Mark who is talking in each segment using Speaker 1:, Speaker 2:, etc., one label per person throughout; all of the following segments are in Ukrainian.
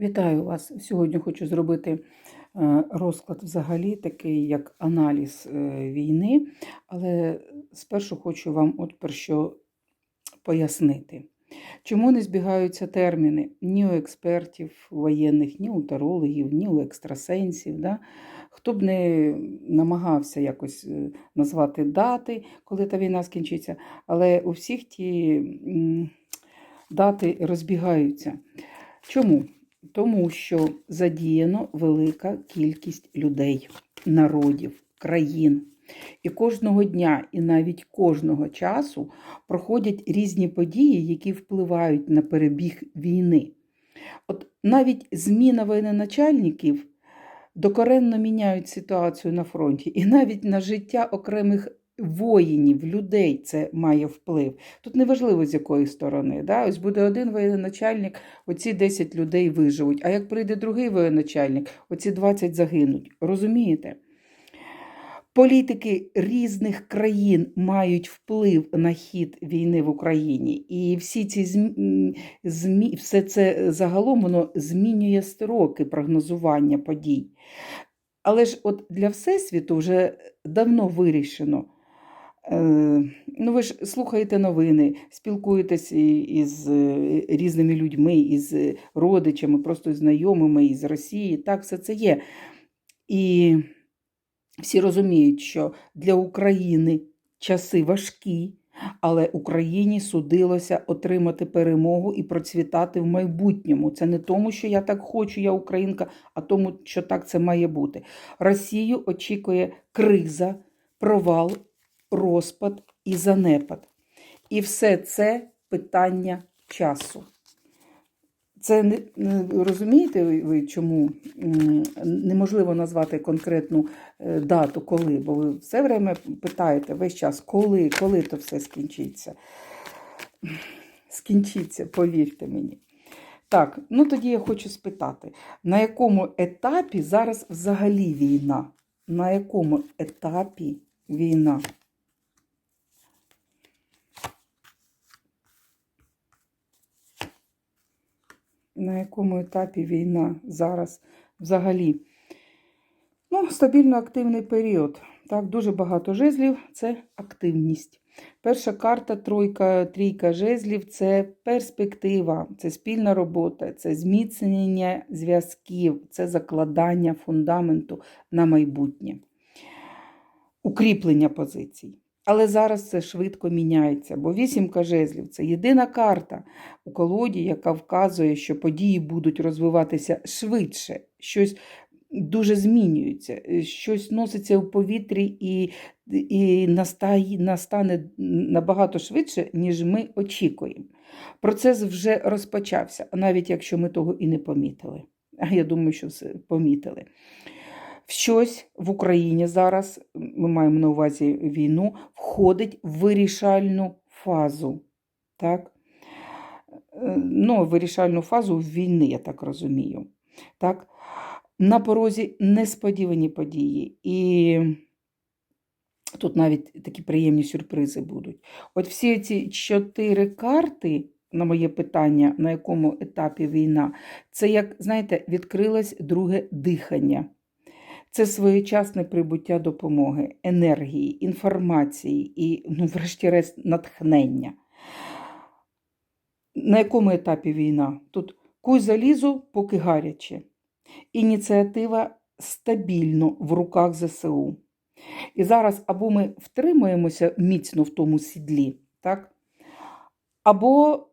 Speaker 1: Вітаю вас! Сьогодні хочу зробити е, розклад взагалі, такий як аналіз е, війни, але спершу хочу вам от про що пояснити. Чому не збігаються терміни ні у експертів воєнних, ні у тарологів, ні у екстрасенсів. Да? Хто б не намагався якось е, назвати дати, коли та війна скінчиться, але у всіх ті дати розбігаються. Чому? Тому що задіяно велика кількість людей, народів, країн. І кожного дня, і навіть кожного часу проходять різні події, які впливають на перебіг війни. От навіть зміна воєначальників докоренно міняють ситуацію на фронті, і навіть на життя окремих воїнів, людей це має вплив. Тут неважливо з якої сторони. Да? Ось буде один воєначальник, оці 10 людей виживуть. А як прийде другий воєначальник, оці 20 загинуть. Розумієте? Політики різних країн мають вплив на хід війни в Україні, і всі ці змі, все це загалом воно змінює строки прогнозування подій. Але ж от для Всесвіту вже давно вирішено. Е, Ну, ви ж слухаєте новини, спілкуєтесь із е, різними людьми, із родичами, просто знайомими із Росії. Так, все це є. І всі розуміють, що для України часи важкі, але Україні судилося отримати перемогу і процвітати в майбутньому. Це не тому, що я так хочу, я українка, а тому, що так це має бути. Росію очікує криза, провал, розпад і занепад. І все це питання часу. Це не, розумієте ви, ви, чому неможливо назвати конкретну е, дату, коли, бо ви все время питаєте весь час, коли, коли то все скінчиться. Скінчиться, повірте мені. Так, ну тоді я хочу спитати, на якому етапі зараз взагалі війна? На якому етапі війна? На якому етапі війна зараз взагалі. Ну, стабільно активний період. Так, Дуже багато жезлів це активність. Перша карта, тройка, трійка жезлів це перспектива, це спільна робота, це зміцнення зв'язків, це закладання фундаменту на майбутнє, укріплення позицій. Але зараз це швидко міняється, бо вісімка жезлів це єдина карта у колоді, яка вказує, що події будуть розвиватися швидше, щось дуже змінюється, щось носиться у повітрі і і настане набагато швидше, ніж ми очікуємо. Процес вже розпочався, навіть якщо ми того і не помітили. А я думаю, що все помітили. Щось в Україні зараз, ми маємо на увазі війну, входить в вирішальну фазу. Так? Ну, Вирішальну фазу війни, я так розумію. Так? На порозі несподівані події. І тут навіть такі приємні сюрпризи будуть. От всі ці чотири карти. На моє питання, на якому етапі війна, це як, знаєте, відкрилось друге дихання. Це своєчасне прибуття допомоги, енергії, інформації і, ну, врешті-решт, натхнення. На якому етапі війна? Тут куй залізу, поки гаряче. Ініціатива стабільно в руках ЗСУ. І зараз або ми втримуємося міцно в тому сідлі, так? або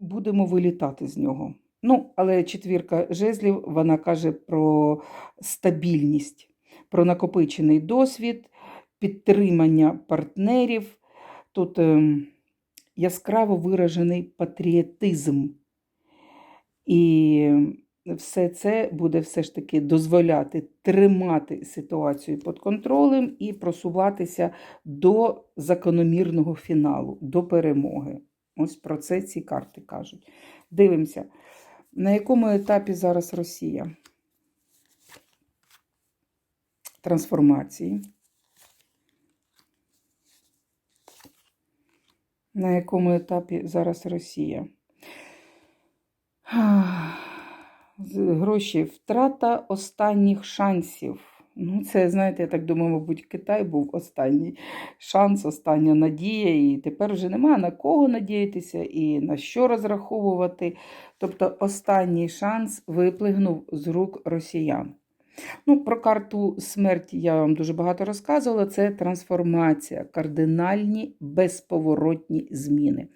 Speaker 1: будемо вилітати з нього. Ну, але четвірка жезлів вона каже про стабільність, про накопичений досвід, підтримання партнерів. Тут е, яскраво виражений патріотизм. І все це буде все ж таки дозволяти тримати ситуацію під контролем і просуватися до закономірного фіналу, до перемоги. Ось про це ці карти кажуть. Дивимося. На якому етапі зараз Росія? Трансформації. На якому етапі зараз Росія? гроші втрата останніх шансів. Ну, це, знаєте, я так думаю, мабуть, Китай був останній шанс, остання надія, і тепер вже нема на кого надіятися і на що розраховувати. Тобто останній шанс виплигнув з рук росіян. Ну, про карту смерті я вам дуже багато розказувала. Це трансформація, кардинальні безповоротні зміни.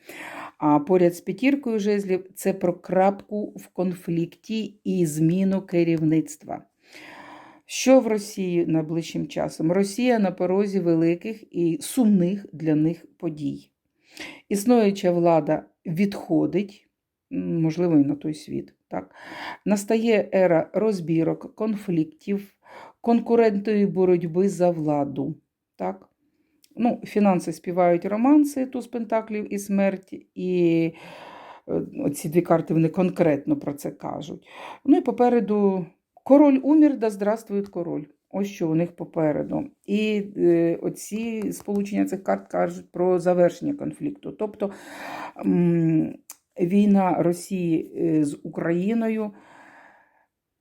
Speaker 1: А поряд з п'ятіркою жезлів це про крапку в конфлікті і зміну керівництва. Що в Росії найближчим часом? Росія на порозі великих і сумних для них подій. Існуюча влада відходить, можливо, і на той світ. Так? Настає ера розбірок, конфліктів, конкурентної боротьби за владу. Так? Ну, фінанси співають романси, туз пентаклів і смерть, і е, ці дві карти вони конкретно про це кажуть. Ну і попереду король умір, да здравствує король. Ось що у них попереду. І е, оці сполучення цих карт кажуть про завершення конфлікту. Тобто війна Росії е, з Україною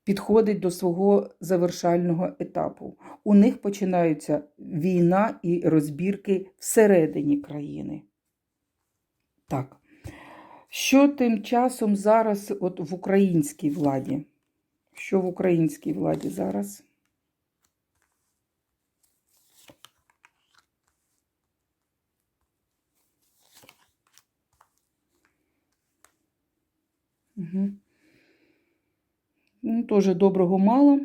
Speaker 1: підходить до свого завершального етапу. У них починаються війна і розбірки всередині країни. Так. Що тим часом зараз от в українській владі? Що в українській владі зараз? Угу. Ну, Теж доброго мало.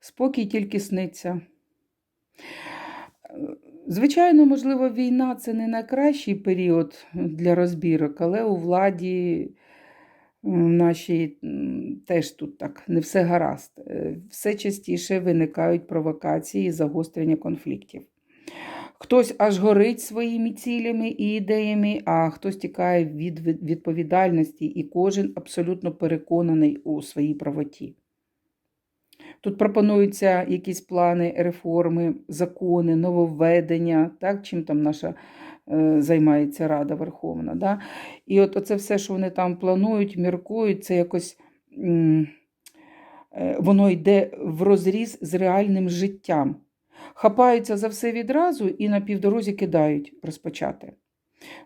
Speaker 1: Спокій тільки сниться. Звичайно, можливо, війна це не найкращий період для розбірок, але у владі нашій теж тут так не все гаразд. Е, Все частіше виникають провокації і загострення конфліктів. Хтось аж горить своїми цілями і ідеями, а хтось тікає від від- відповідальності, і кожен абсолютно переконаний у своїй правоті. Тут пропонуються якісь плани, реформи, закони, нововведення, так, чим там наша займається Рада Верховна. Да? І от оце все, що вони там планують, міркують, це якось е, воно йде в розріз з реальним життям. Хапаються за все відразу і на півдорозі кидають розпочати.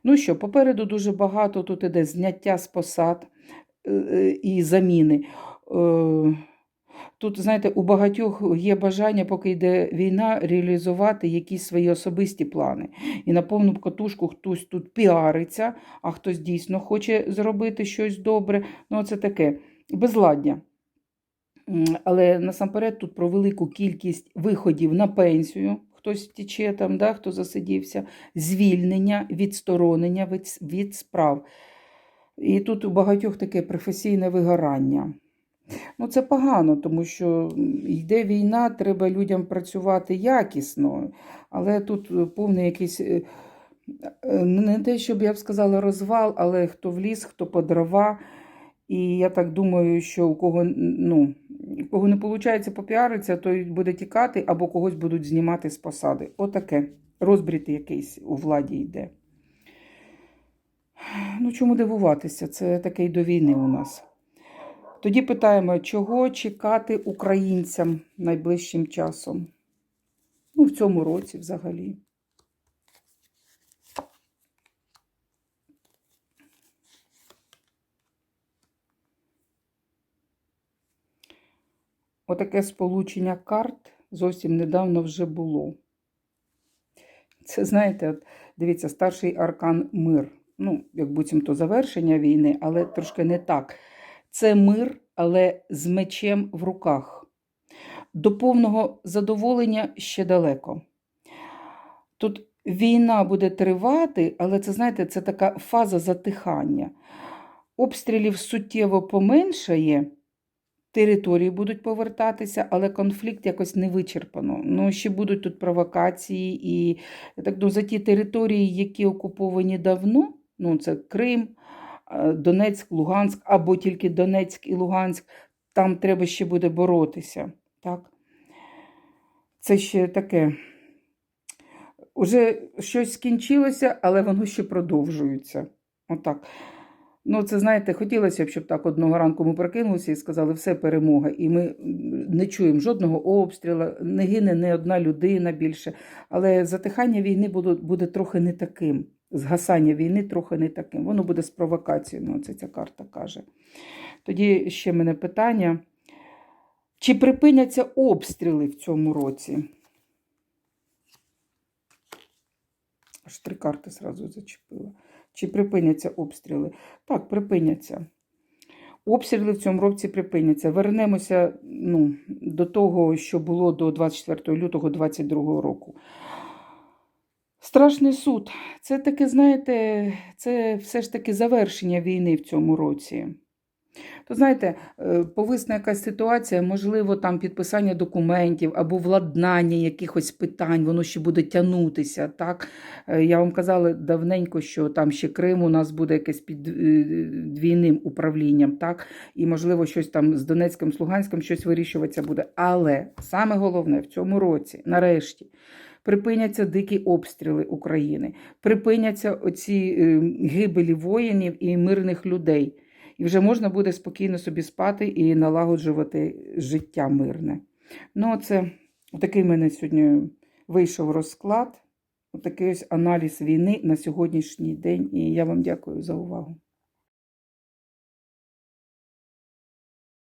Speaker 1: Ну що, попереду дуже багато тут іде зняття з посад е, е, і заміни. Тут, знаєте, у багатьох є бажання, поки йде війна, реалізувати якісь свої особисті плани. І на повну катушку хтось тут піариться, а хтось дійсно хоче зробити щось добре. Ну, це таке безладдя. Але насамперед тут про велику кількість виходів на пенсію. Хтось втіче там, да, хто засидівся, звільнення, відсторонення від, від справ. І тут у багатьох таке професійне вигорання. Ну, це погано, тому що йде війна, треба людям працювати якісно, але тут е, повний якийсь, е, е, не те, щоб я б сказала, розвал, але хто в ліс, хто по дрова. І я так думаю, що у кого, ну, у кого не виходить попіаритися, той буде тікати або когось будуть знімати з посади. Отаке. Розбрід якийсь у владі йде. Ну, чому дивуватися? Це таке й до війни у нас. Тоді питаємо, чого чекати українцям найближчим часом? Ну, в цьому році взагалі. Отаке сполучення карт зовсім недавно вже було. Це, знаєте, дивіться, старший аркан мир. Ну, як буцімто завершення війни, але трошки не так. Це мир, але з мечем в руках. До повного задоволення ще далеко. Тут війна буде тривати, але це, знаєте, це така фаза затихання. Обстрілів суттєво поменшає, території будуть повертатися, але конфлікт якось не вичерпано. Ну, ще будуть тут провокації, і я так думаю, за ті території, які окуповані давно, ну це Крим, Донецьк, Луганськ, або тільки Донецьк і Луганськ, там треба ще буде боротися. Так? Це ще таке. Уже щось скінчилося, але воно ще продовжується. Отак. Ну, це знаєте, хотілося б, щоб так одного ранку ми прокинулися і сказали, все перемога. І ми не чуємо жодного обстрілу, не гине не одна людина більше. Але затихання війни буде, буде трохи не таким. Згасання війни трохи не таким. Воно буде з провокаціями, оце ця карта каже. Тоді ще мене питання. Чи припиняться обстріли в цьому році? Аж три карти зразу зачепила. Чи припиняться обстріли? Так, припиняться. Обстріли в цьому році припиняться. Вернемося ну, до того, що було до 24 лютого 2022 року. Страшний суд. Це таке, знаєте, це все ж таки завершення війни в цьому році. То знаєте, е, повисне якась ситуація, можливо, там підписання документів або владнання якихось питань, воно ще буде тягнутися. Так? Е, Я вам казала давненько, що там ще Крим у нас буде якесь під е, двійним управлінням, так? і, можливо, щось там з Донецьким, з Луганським щось вирішуватися буде. Але саме головне в цьому році, нарешті, припиняться дикі обстріли України, припиняться оці е, гибелі воїнів і мирних людей. І вже можна буде спокійно собі спати і налагоджувати життя мирне. Ну, це такий в мене сьогодні вийшов розклад, такий ось аналіз війни на сьогоднішній день. І я вам дякую за увагу.